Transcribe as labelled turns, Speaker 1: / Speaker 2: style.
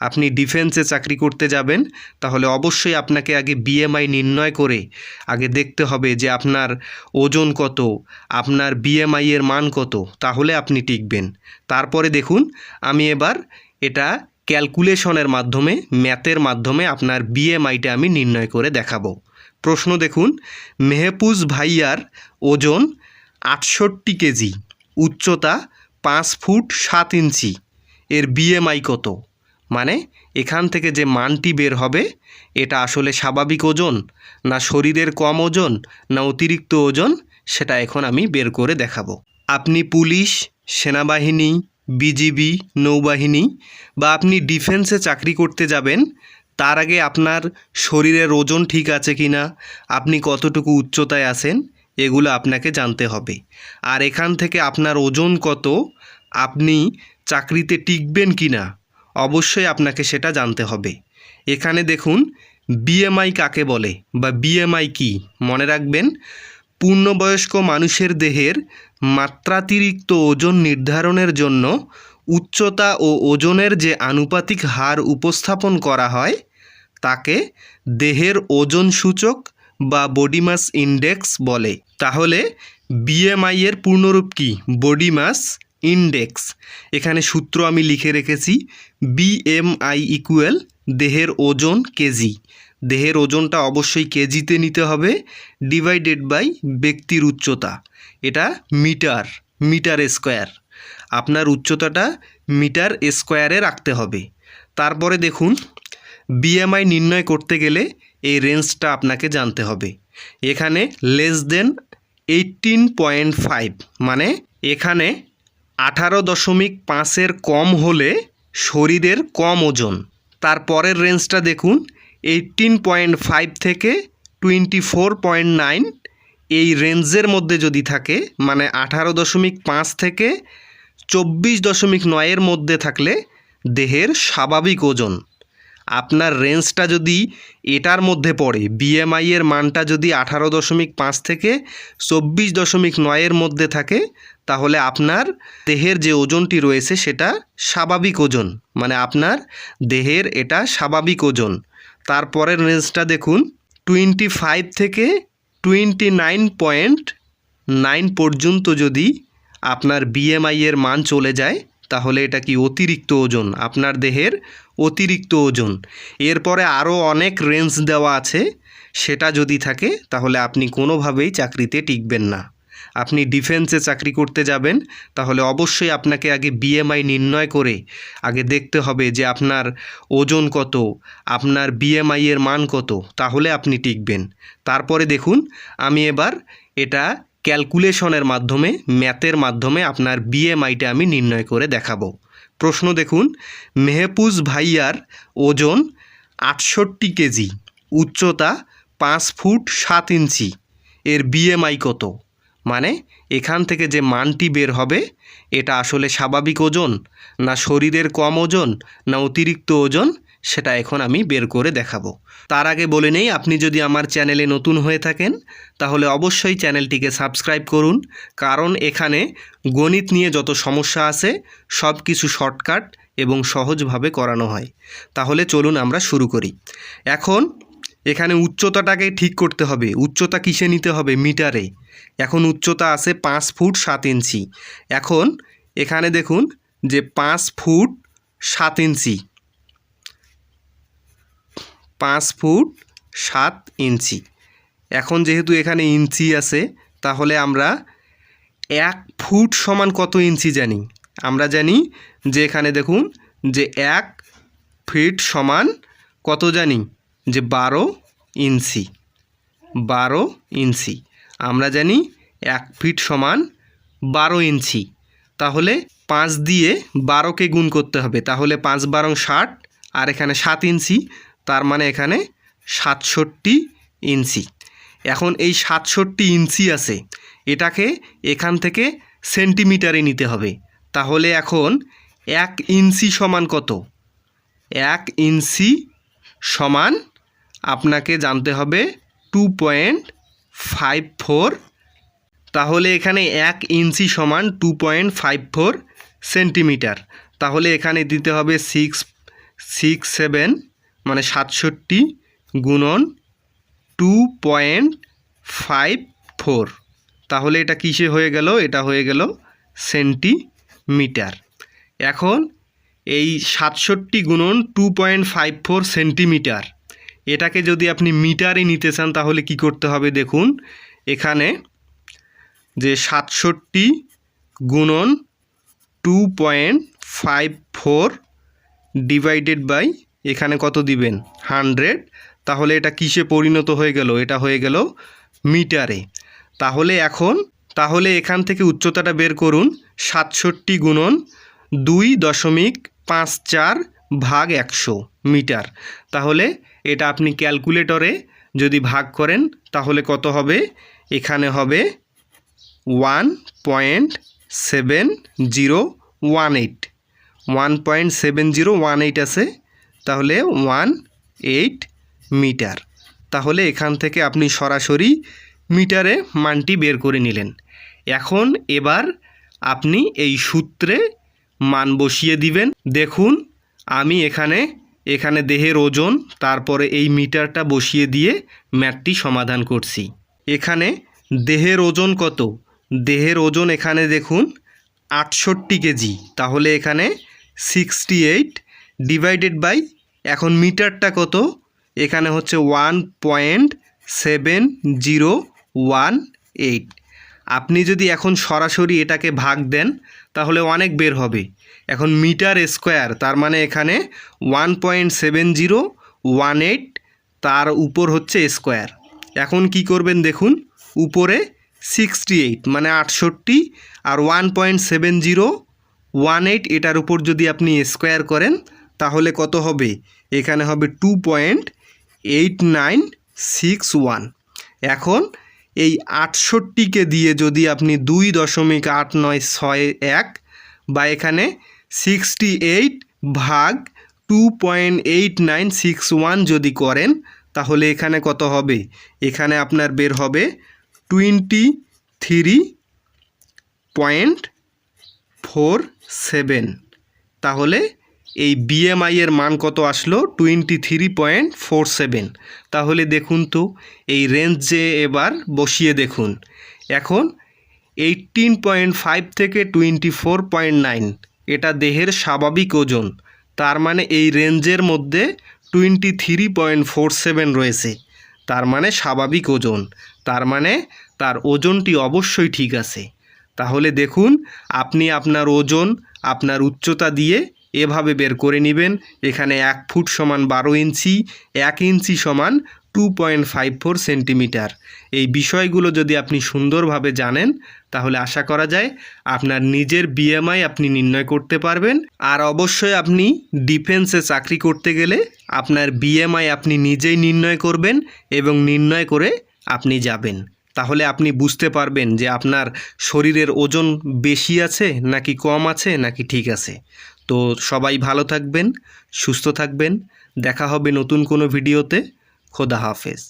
Speaker 1: আপনি ডিফেন্সে চাকরি করতে যাবেন, তাহলে অবশ্যই আপনাকে আগে বিএমআই নির্ণয় করে, আগে দেখতে হবে যে আপনার ওজন কত, আপনার বিএমআই এর মান কত, তাহলে আপনি টিকবেন। তারপরে দেখুন, আমি এবার এটা ক্যালকুলেশনের মাধ্যমে ম্যাথের মাধ্যমে আপনার বিএমআইটা আমি নির্ণয় করে দেখাবো। প্রশ্ন দেখুন মেহপুজ ভাইয়ার ওজন আটষট্টি কেজি, উচ্চতা পাঁচ ফুট সাত ইঞ্চি, এর বিএমআই কত? মানে এখান থেকে যে মানটি বের হবে, এটা আসলে স্বাভাবিক ওজন, না শরীরের কম ওজন, না অতিরিক্ত ওজন, সেটা এখন আমি বের করে দেখাবো। আপনি পুলিশ, সেনাবাহিনী, বিজিবি, নৌবাহিনী বা আপনি ডিফেন্সে চাকরি করতে যাবেন, তার আগে আপনার শরীরের ওজন ঠিক আছে কি না, আপনি কতটুকু উচ্চতায় আছেন, এগুলো আপনাকে জানতে হবে। আর এখান থেকে আপনার ওজন কত, আপনি চাকরিতে টিকবেন কি না অবশ্যই আপনাকে সেটা জানতে হবে। এখানে দেখুন বিএমআই কাকে বলে বা বিএমআই কি? মনে রাখবেন, পূর্ণবয়স্ক মানুষের দেহের মাত্রাতিরিক্ত ওজন নির্ধারণের জন্য উচ্চতা ও ওজনের যে আনুপাতিক হার উপস্থাপন করা হয়, তাকে দেহের ওজন সূচক বা বডি মাস ইন্ডেক্স বলে। তাহলে বিএমআই এর পূর্ণরূপ কি? বডি মাস ইন্ডেক্স এখানে সূত্র আমি লিখে রেখেছি বিএমআই ইকুয়াল দেহের ওজন কেজি। দেহের ওজনটা অবশ্যই কেজিতে নিতে হবে ডিভাইডেড বাই ব্যক্তির উচ্চতা। এটা মিটার মিটার স্কোয়ার আপনার উচ্চতাটা মিটার স্কোয়ারে রাখতে হবে। তারপরে দেখুন বিএমআই নির্ণয় করতে গেলে এই রেঞ্জটা আপনাকে জানতে হবে। এখানে less than eighteen point five মানে এখানে আঠারো দশমিক পাঁচের কম হলে শরীরের কম ওজন। তারপরের রেঞ্জটা দেখুন এইটিন পয়েন্ট ফাইভ থেকে টোয়েন্টি ফোর পয়েন্ট নাইন এই রেঞ্জের মধ্যে যদি থাকে মানে আঠারো দশমিক পাঁচ থেকে চব্বিশ দশমিক নয়ের মধ্যে থাকলে দেহের স্বাভাবিক ওজন। আপনার রেঞ্জটা যদি এটার মধ্যে পড়ে বিএমআই এর মানটা যদি আঠারো দশমিক পাঁচ থেকে চব্বিশ দশমিক নয়ের মধ্যে থাকে, তাহলে আপনার দেহের যে ওজনটি রয়েছে সেটা স্বাভাবিক ওজন। মানে আপনার দেহের এটা স্বাভাবিক ওজন। তারপরের রেঞ্জটা দেখুন টোয়েন্টি ফাইভ থেকে টোয়েন্টি নাইন পয়েন্ট নাইন পর্যন্ত যদি আপনার বিএমআই এর মান চলে যায় তাহলে এটা কি অতিরিক্ত ওজন? আপনার দেহের অতিরিক্ত ওজন। এরপরে আরও অনেক রেঞ্জ দেওয়া আছে। সেটা যদি থাকে, তাহলে আপনি কোনোভাবেই চাকরিতে টিকবেন না। আপনি ডিফেন্সে চাকরি করতে যাবেন, তাহলে অবশ্যই আপনাকে আগে বিএমআই নির্ণয় করে আগে দেখতে হবে যে আপনার ওজন কত, আপনার বিএমআই এর মান কত, তাহলে আপনি টিকবেন। তারপরে দেখুন, আমি এবার এটা ক্যালকুলেশনের মাধ্যমে, ম্যাথের মাধ্যমে আপনার বিএমআইটা আমি নির্ণয় করে দেখাবো। প্রশ্ন দেখুন মেহপুজ ভাইয়ার ওজন আটষট্টি কেজি, উচ্চতা পাঁচ ফুট সাত ইঞ্চি, এর বিএমআই কত? মানে এখান থেকে যে মানটি বের হবে, এটা আসলে স্বাভাবিক ওজন, না শরীরের কম ওজন, না অতিরিক্ত ওজন সেটা এখন আমি বের করে দেখাবো। তার আগে বলে নেই, আপনি যদি আমার চ্যানেলে নতুন হয়ে থাকেন, তাহলে অবশ্যই চ্যানেলটিকে সাবস্ক্রাইব করুন, কারণ এখানে গণিত নিয়ে যত সমস্যা আছে, সব কিছু শর্টকাট এবং সহজভাবে করানো হয়। তাহলে চলুন আমরা শুরু করি। এখন এখানে উচ্চতাটাকে ঠিক করতে হবে। উচ্চতা কিসে নিতে হবে? মিটারে। এখন উচ্চতা আছে পাঁচ ফুট সাত ইঞ্চি। এখন এখানে দেখুন যে পাঁচ ফুট সাত ইঞ্চি। পাঁচ ফুট সাত ইঞ্চি। এখন যেহেতু এখানে ইঞ্চি আছে, তাহলে আমরা এক ফুট সমান কত ইঞ্চি জানি? আমরা জানি যে এখানে দেখুন যে এক ফিট সমান কত জানি? যে বারো ইঞ্চি। বারো ইঞ্চি। আমরা জানি এক ফিট সমান বারো ইঞ্চি। তাহলে পাঁচ দিয়ে বারোকে গুণ করতে হবে। তাহলে পাঁচ বারং ষাট, আর এখানে সাত ইঞ্চি। তার মানে এখানে সাতষট্টি ইঞ্চি। এখন এই সাতষট্টি ইঞ্চি আছে, এটাকে এখান থেকে সেন্টিমিটারে নিতে হবে। তাহলে এখন এক ইঞ্চি সমান কত? এক ইঞ্চি সমান আপনাকে জানতে হবে টু পয়েন্ট ফাইভ ফোর। তাহলে এখানে এক ইঞ্চি সমান two point five four centimetre. তাহলে এখানে দিতে হবে সিক্স সিক্স সেভেন মানে সাতষট্টি গুণন টু পয়েন্ট ফাইভ ফোর। তাহলে এটা কিসে হয়ে গেল? এটা হয়ে গেল সেন্টিমিটার। এখন এই সাতষট্টি গুণন two point five four centimetre, এটাকে যদি আপনি মিটারে নিতে চান, তাহলে কি করতে হবে দেখুন, এখানে যে সাতষট্টি গুণন two point five four divided by এখানে কত দিবেন? হান্ড্রেড। তাহলে এটা কিসে পরিণত হয়ে গেল? এটা হয়ে গেল মিটারে। তাহলে এখন, তাহলে এখান থেকে উচ্চতাটা বের করুন সাতষট্টি গুণন দুই দশমিক পাঁচ চার ভাগ একশো মিটার। তাহলে এটা আপনি ক্যালকুলেটরে যদি ভাগ করেন, তাহলে কত হবে? এখানে হবে one point seven zero one eight. One point seven zero one eight আছে। তাহলে ওয়ান এইট মিটার। তাহলে এখান থেকে আপনি সরাসরি মিটারে মানটি বের করে নিলেন। এখন এবার আপনি এই সূত্রে মান বসিয়ে দিবেন। দেখুন, আমি এখানে এখানে দেহের ওজন, তারপরে এই মিটারটা বসিয়ে দিয়ে ম্যাথটি সমাধান করছি। এখানে দেহের ওজন কত? দেহের ওজন এখানে দেখুন আটষট্টি কেজি। তাহলে এখানে সিক্সটি এইট ডিভাইডেড বাই এখন মিটারটা কত? এখানে হচ্ছে one point seven zero one eight আপনি যদি এখন সরাসরি এটাকে ভাগ দেন, তাহলে অনেক বের হবে। এখন মিটার স্কোয়ার, তার মানে এখানে one point seven zero one eight তার উপর হচ্ছে স্কোয়ার। এখন কি করবেন দেখুন, উপরে সিক্সটি এইট মানে আটষট্টি, আর one point seven zero one eight এটার উপর যদি আপনি স্কোয়ার করেন তাহলে কত হবে? এখানে হবে two point eight nine six one এখন এই আটষট্টিকে দিয়ে যদি আপনি দুই দশমিক আট নয় ছয় এক বা এখানে সিক্সটি এইট ভাগ two point eight nine six one যদি করেন, তাহলে এখানে কত হবে? এখানে আপনার বের হবে twenty three point four seven তাহলে এই বিএমআই এর মান কত আসলো? Twenty three point four seven তাহলে দেখুন তো, এই রেঞ্জে এবার বসিয়ে দেখুন। এখন এইটিন পয়েন্ট ফাইভ থেকে টোয়েন্টি ফোর পয়েন্ট নাইন এটা দেহের স্বাভাবিক ওজন। তার মানে এই রেঞ্জের মধ্যে twenty three point four seven রয়েছে। তার মানে স্বাভাবিক ওজন। তার মানে তার ওজনটি অবশ্যই ঠিক আছে। তাহলে দেখুন, আপনি আপনার ওজন, আপনার উচ্চতা দিয়ে এভাবে বের করে নেবেন। এখানে এক ফুট সমান বারো ইঞ্চি, এক ইঞ্চি সমান two point five four centimeter. এই বিষয়গুলো যদি আপনি সুন্দরভাবে জানেন, তাহলে আশা করা যায় আপনার নিজের বিএমআই আপনি নির্ণয় করতে পারবেন। আর অবশ্যই আপনি ডিফেন্সে চাকরি করতে গেলে আপনার বিএমআই আপনি নিজেই নির্ণয় করবেন এবং নির্ণয় করে আপনি যাবেন। তাহলে আপনি বুঝতে পারবেন যে আপনার শরীরের ওজন বেশি আছে নাকি কম আছে নাকি ঠিক আছে। তো সবাই ভালো থাকবেন সুস্থ থাকবেন। দেখা হবে নতুন কোনো ভিডিওতে। খোদা হাফেজ।